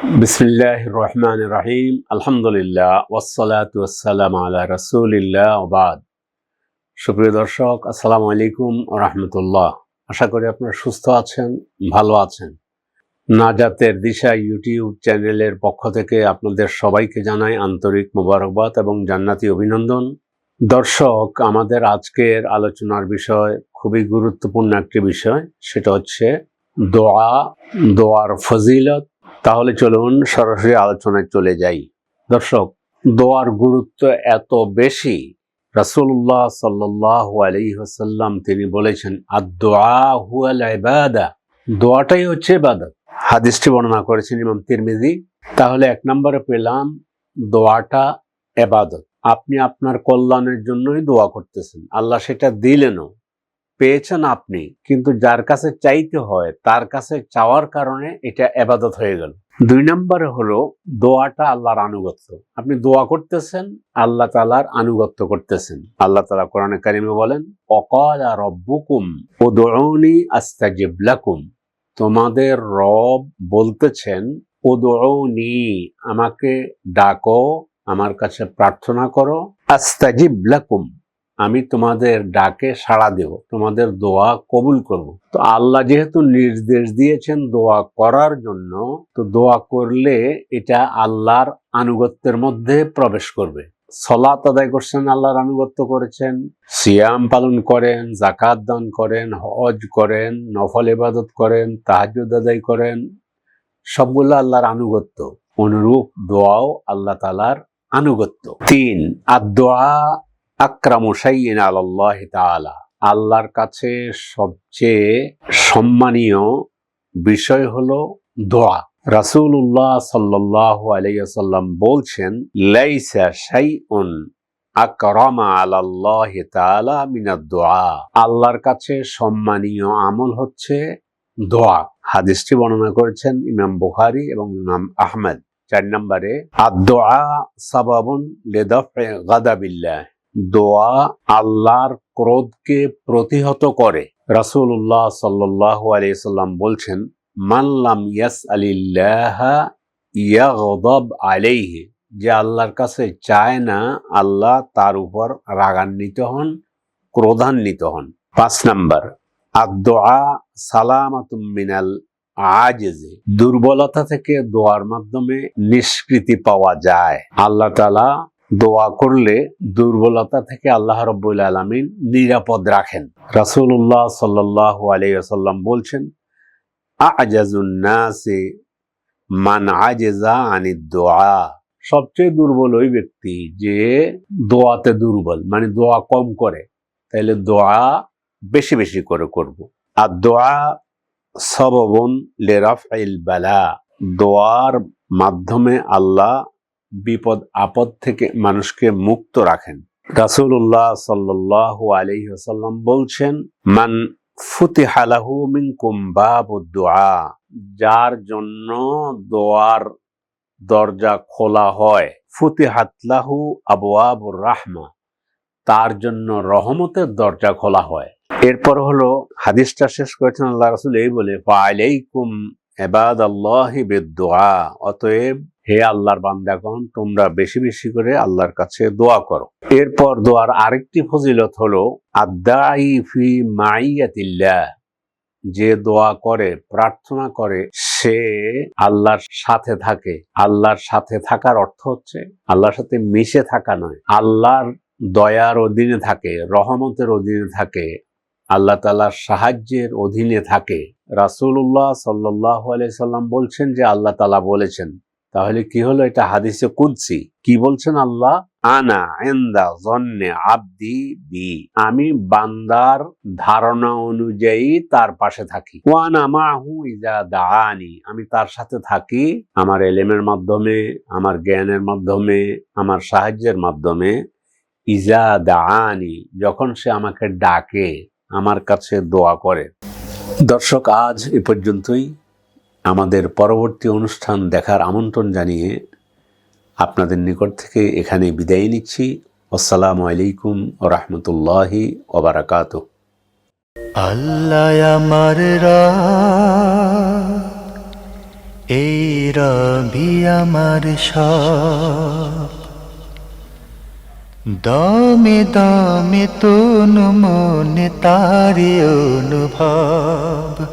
বিসমিল্লাহ রহমান রাহিম। আলহামদুলিল্লাহ ওয়াসালাত ওয়াসালাম আলা রসুলিল্লাহ ওবাদ সুপ্রিয় দর্শক, আসসালামু আলাইকুম রহমতুল্লাহ। আশা করি আপনারা সুস্থ আছেন, ভালো আছেন। নাজাতের দিশা ইউটিউব চ্যানেলের পক্ষ থেকে আপনাদের সবাইকে জানাই আন্তরিক মোবারকবাদ এবং জান্নাতি অভিনন্দন। দর্শক, আমাদের আজকের আলোচনার বিষয়, খুবই গুরুত্বপূর্ণ একটি বিষয়, সেটা হচ্ছে দোয়া, দোয়ার ফজিলত তাহলে চলুন সরাসরি আলোচনায় চলে যাই। দর্শক, দোয়ার গুরুত্ব এত বেশি। আলাইহি ওয়াসাল্লাম তিনি বলেছেন দোয়াটাই হচ্ছে ইবাদত। হাদিসটি বর্ণনা করেছেন ইমাম তিরমিজি। তাহলে এক নম্বরে পেলাম, দোয়াটা এবাদত আপনি আপনার কল্যাণের জন্যই দোয়া করতেছেন। আল্লাহ সেটা দিলেনও। পেয়েছেন আপনি, কিন্তু যার কাছে চাইতে হয়, তার কাছে চাওয়ার কারণে এটা এবাদত হয়ে গেল। দুই নম্বরে হলো, দোয়াটা আল্লাহর আনুগত্য। আপনি দোয়া করতেছেন, আল্লাহ তালার আনুগত্য করতেছেন। আল্লাহ তালা কোরআনে কারিমে বলেন, অকাল আর রব্বুকুম ও দৌনি আস্তাজিব লাকুম। তোমাদের রব বলতেছেন ও দৌনি আমাকে ডাকো, আমার কাছে প্রার্থনা করো, আস্তাজিব লাকুম। আমি তোমাদের ডাকে সাড়া দেব, তোমাদের দোয়া কবুল করব। তো আল্লাহ যেহেতু নির্দেশ দিয়েছেন দোয়া করার জন্য, তো দোয়া করলে এটা আল্লাহর আনুগত্যের মধ্যে প্রবেশ করবে। সলাত আদায় করছেন, আল্লাহর আনুগত্য করেছেন, সিয়াম পালন করেন জাকাত দান করেন, হজ করেন, নফল ইবাদত করেন তাহাজুদ আদায় করেন, সবগুলো আল্লাহর আনুগত্য। অনুরূপ দোয়াও আল্লাহ তালার আনুগত্য। তিন আর দোয়া আক্রামুসাইন আল্লাহ তাআলা। আল্লাহর কাছে সবচেয়ে সম্মানীয় বিষয় হলো দোয়া। রাসূলুল্লাহ সাল্লাল্লাহু আলাইহি সাল্লাম বলছেন, লাইসা আকরামা তাআলা মিনাদ দোয়া। আল্লাহর কাছে সম্মানীয় আমল হচ্ছে দোয়া। হাদিসটি বর্ণনা করেছেন ইমাম বুখারী এবং ইমাম আহমেদ। চার নম্বরে, আদ-দোয়া সাবাবুন লিদাফি গাদাবিল্লাহ। দোয়া আল্লাহর ক্রোধকে প্রতিহত করে। আলাইহি সাল্লাম বলছেন মানলাম ইয়াস আলিল্লাহ ইয়াগদাব আলাইহি যে আল্লাহর কাছে চায় না, আল্লাহ তার উপর রাগান্বিত হন, ক্রোধান্বিত হন। পাঁচ নাম্বার, আদ-দোয়া সালামাতুম মিনাল আজেজে দুর্বলতা থেকে দোয়ার মাধ্যমে নিষ্কৃতি পাওয়া যায়। আল্লাহ তালা দোয়া করলে দুর্বলতা থেকে আল্লাহ রব্বুল আলমিন নিরাপদ রাখেন। রাসুল্লাহ সাল্লাহ আলাইসাল্লাম বলছেন আজাজুন্নাসে মান আজেজা আনি দোয়া। সবচেয়ে দুর্বল ওই ব্যক্তি যে দোয়াতে দুর্বল মানে দোয়া কম করে, তাইলে দোয়া বেশি বেশি করে করব। আর দোয়া সববন লেরাফ বালা, দোয়ার মাধ্যমে আল্লাহ বিপদ, আপদ থেকে মানুষকে মুক্ত রাখেন। রাসুল্লাহ সাল্লাহ আলহিহাসাল্লাম বলছেন, মান ফুতিহালাহু মিনকুম বাবুদ্দোয়া যার জন্য দোয়ার দরজা খোলা হয়। ফুতিহাতলাহু আবু আবুর রাহমা তার জন্য রহমতের দরজা খোলা হয়। এরপর হলো, হাদিসটা শেষ করেছেন আল্লাহ রাসুল এই বলে পাইলাইকুম এবাদ আল্লাহ বেদোয়া অতএব হে আল্লাহর বান্দাগণ, তোমরা বেশি বেশি করে আল্লাহর কাছে দোয়া করো। এরপর দোয়ার আরেকটি ফজিলত হলো আদাই ফি মাইয়াতিল্লাহ যে দোয়া করে, প্রার্থনা করে, সে আল্লাহর সাথে থাকে। আল্লাহর সাথে থাকার অর্থ হচ্ছে, আল্লাহর সাথে মিশে থাকা নয়, আল্লাহর দয়ার অধীনে থাকে, রহমতের অধীনে থাকে আল্লাহ তালার সাহায্যের অধীনে থাকে। রাসুল্লাহ সাল্লাহ সাল্লাম বলছেন যে, আল্লাহ তালা বলেছেন, তাহলে কি হলো এটা হাদিসে কুদসি? কি বলছেন আল্লাহ? আনা এন্দা জন্নে আব্দি বি। আমি বান্দার ধারণা অনুযায়ী তার পাশে থাকি। ওয়ানা মাহু ইজা দানি আমি তার সাথে থাকি আমার এলেমের মাধ্যমে, আমার জ্ঞানের মাধ্যমে, আমার সাহায্যের মাধ্যমে। ইজা দানি যখন সে আমাকে ডাকে আমার কাছে দোয়া করে। দর্শক, আজ এ পর্যন্তই। আমাদের পরবর্তী অনুষ্ঠান দেখার আমন্ত্রণ জানিয়ে আপনাদের নিকট থেকে এখানে বিদায় নিচ্ছি। আসসালামু আলাইকুম রহমতুল্লাহি ওবরাকাত আল্লাহ আমার এই রবি আমার সব। দমে দমে তনু মনে তারি অনুভব।